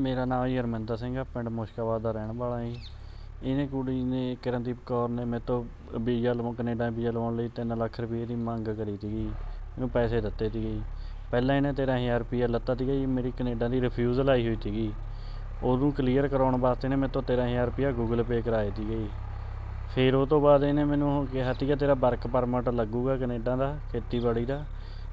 ਮੇਰਾ ਨਾਮ ਜੀ ਹਰਮਿੰਦਰ ਸਿੰਘ ਆ, ਪਿੰਡ ਮੁਸ਼ਕਾਬਾਦ ਦਾ ਰਹਿਣ ਵਾਲਾ ਜੀ। ਇਹਨੇ ਕੁੜੀ ਨੇ ਕਿਰਨਦੀਪ ਕੌਰ ਨੇ ਮੇਰੇ ਤੋਂ ਵੀਜ਼ਾ ਲਵਾਉਣ ਕੈਨੇਡਾ ਵੀਜ਼ਾ ਲਵਾਉਣ ਲਈ 3 ਲੱਖ ਰੁਪਏ ਦੀ ਮੰਗ ਕਰੀ ਸੀਗੀ ਇਹਨੂੰ ਪੈਸੇ ਦਿੱਤੇ ਸੀਗੇ ਜੀ। ਪਹਿਲਾਂ ਇਹਨੇ 13000 ਰੁਪਏ ਲੱਤਾ ਸੀਗਾ ਜੀ, ਮੇਰੀ ਕੈਨੇਡਾ ਦੀ ਰਿਫਿਊਜ਼ਲ ਆਈ ਹੋਈ ਸੀਗੀ। ਉਹਨੂੰ ਕਲੀਅਰ ਕਰਾਉਣ ਵਾਸਤੇ ਇਹਨੇ ਮੇਰੇ ਤੋਂ 13000 ਰੁਪਏ ਗੂਗਲ ਪੇ ਕਰਾਏ ਸੀਗੇ ਜੀ। ਫਿਰ ਉਹ ਤੋਂ ਬਾਅਦ ਇਹਨੇ ਮੈਨੂੰ ਉਹ ਕਿਹਾ ਸੀਗਾ, ਤੇਰਾ ਵਰਕ ਪਰਮਿਟ ਲੱਗੂਗਾ ਕੈਨੇਡਾ ਦਾ, ਖੇਤੀਬਾੜੀ ਦਾ।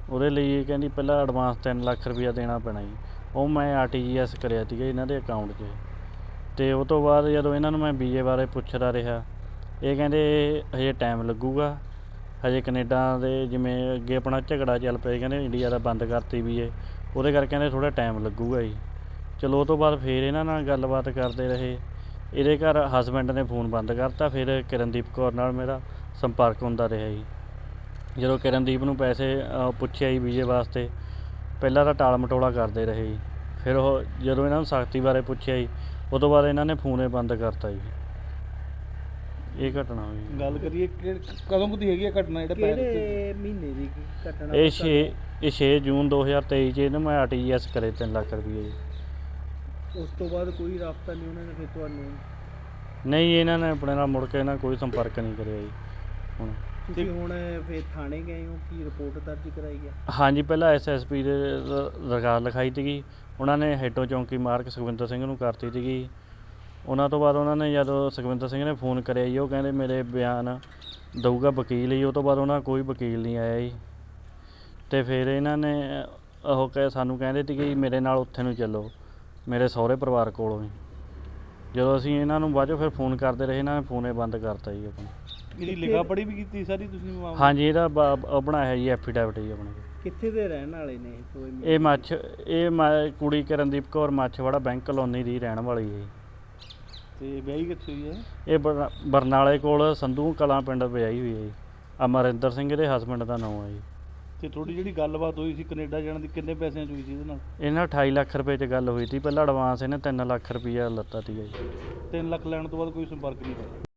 ਉਹਦੇ ਲਈ ਇਹ ਕਹਿੰਦੀ ਪਹਿਲਾਂ ਐਡਵਾਂਸ 3 ਲੱਖ ਰੁਪਇਆ ਦੇਣਾ ਪੈਣਾ ਜੀ। ਉਹ ਮੈਂ ਆਰਟੀਜੀਐਸ ਕਰਿਆ ਸੀਗਾ ਇਹਨਾਂ ਦੇ ਅਕਾਊਂਟ 'ਚ। ਤੇ ਉਹ ਤੋਂ ਬਾਅਦ ਜਦੋਂ ਇਹਨਾਂ ਨੂੰ ਮੈਂ ਵੀਜ਼ੇ ਬਾਰੇ ਪੁੱਛਦਾ ਰਿਹਾ, ਇਹ ਕਹਿੰਦੇ ਹਜੇ ਟਾਈਮ ਲੱਗੂਗਾ। ਹਜੇ ਕੈਨੇਡਾ ਦੇ ਜਿਵੇਂ ਅੱਗੇ ਆਪਣਾ ਝਗੜਾ ਚੱਲ ਪਿਆ ਕਹਿੰਦੇ ਇੰਡੀਆ ਦਾ ਬੰਦ ਕਰਤੀ ਵੀਜ਼ੇ ਉਹਦੇ ਕਰਕੇ ਕਹਿੰਦੇ ਥੋੜਾ ਟਾਈਮ ਲੱਗੂਗਾ ਜੀ। ਚਲੋ ਉਹ ਤੋਂ ਬਾਅਦ ਫਿਰ ਇਹਨਾਂ ਨਾਲ ਗੱਲਬਾਤ ਕਰਦੇ ਰਹੇ। ਇਹਦੇ ਘਰ ਹਸਬੈਂਡ ਨੇ ਫੋਨ ਬੰਦ ਕਰਤਾ, ਫਿਰ ਕਿਰਨਦੀਪ ਕੌਰ ਨਾਲ ਮੇਰਾ ਸੰਪਰਕ ਹੁੰਦਾ ਰਿਹਾ ਜੀ। ਜਦੋਂ ਕਿਰਨਦੀਪ ਨੂੰ ਪੈਸੇ ਪੁੱਛਿਆ ਜੀ ਵੀਜ਼ੇ ਵਾਸਤੇ, ਪਹਿਲਾਂ ਤਾਂ ਟਾਲ ਮਟੋਲਾ ਕਰਦੇ ਰਹੇ ਜੀ। ਫਿਰ ਉਹ ਜਦੋਂ ਇਹਨਾਂ ਨੂੰ ਸਖਤੀ ਬਾਰੇ ਪੁੱਛਿਆ ਜੀ ਉਹ ਤੋਂ ਬਾਅਦ ਇਹਨਾਂ ਨੇ ਫੋਨ ਹੀ ਬੰਦ ਕਰਤਾ ਜੀ। ਇਹ ਘਟਨਾ ਹੋਈ। ਜੀ। ਗੱਲ ਕਰੀਏ ਕਿ ਕਦੋਂ ਕੁ ਦੀ ਹੈਗੀ ਇਹ ਘਟਨਾ ਜਿਹੜਾ ਪੈਰ ਤੇ? ਕਿਹੜੇ ਮਹੀਨੇ ਦੀ ਘਟਨਾ ਇਹ 6 ਇਹ 6 ਜੂਨ 2023 ਚ ਇਹਨੂੰ ਮੈਂ ਆਰਟੀਜੀਐਸ ਕਰੇ 3 ਲੱਖ ਰੁਪਏ ਜੀ। ਉਸ ਤੋਂ ਬਾਅਦ ਕੋਈ ਰਾਬਤਾ ਨਹੀਂ ਉਹਨਾਂ ਨੇ ਫਿਰ ਤੁਹਾਨੂੰ? ਨਹੀਂ ਇਹਨਾਂ ਨੇ ਆਪਣੇ ਨਾਲ ਮੁੜ ਕੇ ਇਹਨਾਂ ਕੋਈ ਸੰਪਰਕ ਨਹੀਂ ਕਰਿਆ ਜੀ। ਹੁਣ ਤੁਸੀਂ ਹੁਣ ਫਿਰ ਥਾਣੇ ਗਏ ਹੋ ਕੀ ਰਿਪੋਰਟ ਦਰਜ ਕਰਾਈ ਹੈ ਹਾਂਜੀ ਪਹਿਲਾਂ ਐਸਐਸਪੀ ਦੇ ਦ- ਦਰਖਾਸਤ ਲਿਖਾਈ ਸੀਗੀ। ਉਹਨਾਂ ਨੇ ਹੈਡੋ ਚੌਂਕੀ ਮਾਰਕ ਸੁਖਵਿੰਦਰ ਸਿੰਘ ਨੂੰ ਕਰਤੀ ਸੀਗੀ ਉਹਨਾਂ ਤੋਂ ਬਾਅਦ ਉਹਨਾਂ ਨੇ ਜਦੋਂ ਸੁਖਵਿੰਦਰ ਸਿੰਘ ਨੇ ਫੋਨ ਕਰਿਆ ਜੀ ਉਹ ਕਹਿੰਦੇ ਮੇਰੇ ਬਿਆਨ ਦਊਗਾ ਵਕੀਲ ਜੀ ਉਹ ਤੋਂ ਬਾਅਦ ਉਹਨਾਂ ਕੋਈ ਵਕੀਲ ਨਹੀਂ ਆਇਆ ਜੀ ਤੇ ਫਿਰ ਇਹਨਾਂ ਨੇ ਉਹ ਕਹੇ ਸਾਨੂੰ ਕਹਿੰਦੇ ਸੀ ਕਿ ਮੇਰੇ ਨਾਲ ਉੱਥੇ ਨੂੰ ਚੱਲੋ ਮੇਰੇ ਸਹੁਰੇ ਪਰਿਵਾਰ ਕੋਲੋਂ ਹੀ ਜਦੋਂ ਅਸੀਂ ਇਹਨਾਂ ਨੂੰ ਬਾਅਦ 'ਚੋਂ ਫਿਰ ਫੋਨ ਕਰਦੇ ਰਹੇ ਇਹਨਾਂ ਨੇ ਫੋਨੇ ਬੰਦ ਕਰਤਾ ਜੀ ਆਪਣਾ ਇਹਦੀ ਲਿਖਾ ਪੜੀ ਵੀ ਕੀਤੀ ਸਾਰੀ ਤੁਸੀਂ ਮਾਮਲਾ? ਹਾਂਜੀ ਇਹਦਾ ਬ- ਉਹ ਬਣਾਇਆ ਜੀ ਐਫੀਡੈਵਿਟ ਜੀ ਆਪਣੇ। ਕਿੱਥੇ ਦੇ ਰਹਿਣ ਵਾਲੇ ਨੇ ਇਹ ਕੋਈ ਇਹ ਮੱਛ ਇਹ ਮ- ਕੁੜੀ ਕਰਨਦੀਪ ਕੌਰ ਮੱਛਵਾੜਾ ਬੈਂਕ ਕਲੋਨੀ ਦੀ ਰਹਿਣ ਵਾਲੀ ਹੈ ਜੀ। ਤੇ ਵਿਆਹੀ ਕਿੱਥੇ ਹੋਈ ਹੈ? ਇਹ ਬਰ- ਬਰਨਾਲੇ ਕੋਲ ਸੰਧੂ ਕਲਾਂ ਪਿੰਡ ਵਿਆਹੀ ਹੋਈ ਹੈ ਜੀ। ਅਮਰਿੰਦਰ ਸਿੰਘ ਦੇ ਹਸਬੰਡ ਦਾ ਨਾਮ ਹੈ ਜੀ। ਤੇ ਤੁਹਾਡੀ ਜਿਹੜੀ ਗੱਲਬਾਤ ਹੋਈ ਸੀ ਕੈਨੇਡਾ ਜਾਣ ਦੀ ਕਿੰਨੇ ਪੈਸਿਆਂ ਚ ਹੋਈ ਸੀ ਇਹਦੇ ਨਾਲ? ਇਹਨਾਂ 28 ਲੱਖ ਰੁਪਏ 'ਚ ਗੱਲ ਹੋਈ ਸੀ ਪਹਿਲਾਂ ਐਡਵਾਂਸ ਇਹਨੇ 3 ਲੱਖ ਰੁਪਈਆ ਲੱਤਾ ਸੀਗਾ ਜੀ। 3 ਲੱਖ ਲੈਣ ਤੋਂ ਬਾਅਦ ਕੋਈ ਸੰਪਰਕ ਨਹੀਂ ਹੋਇਆ।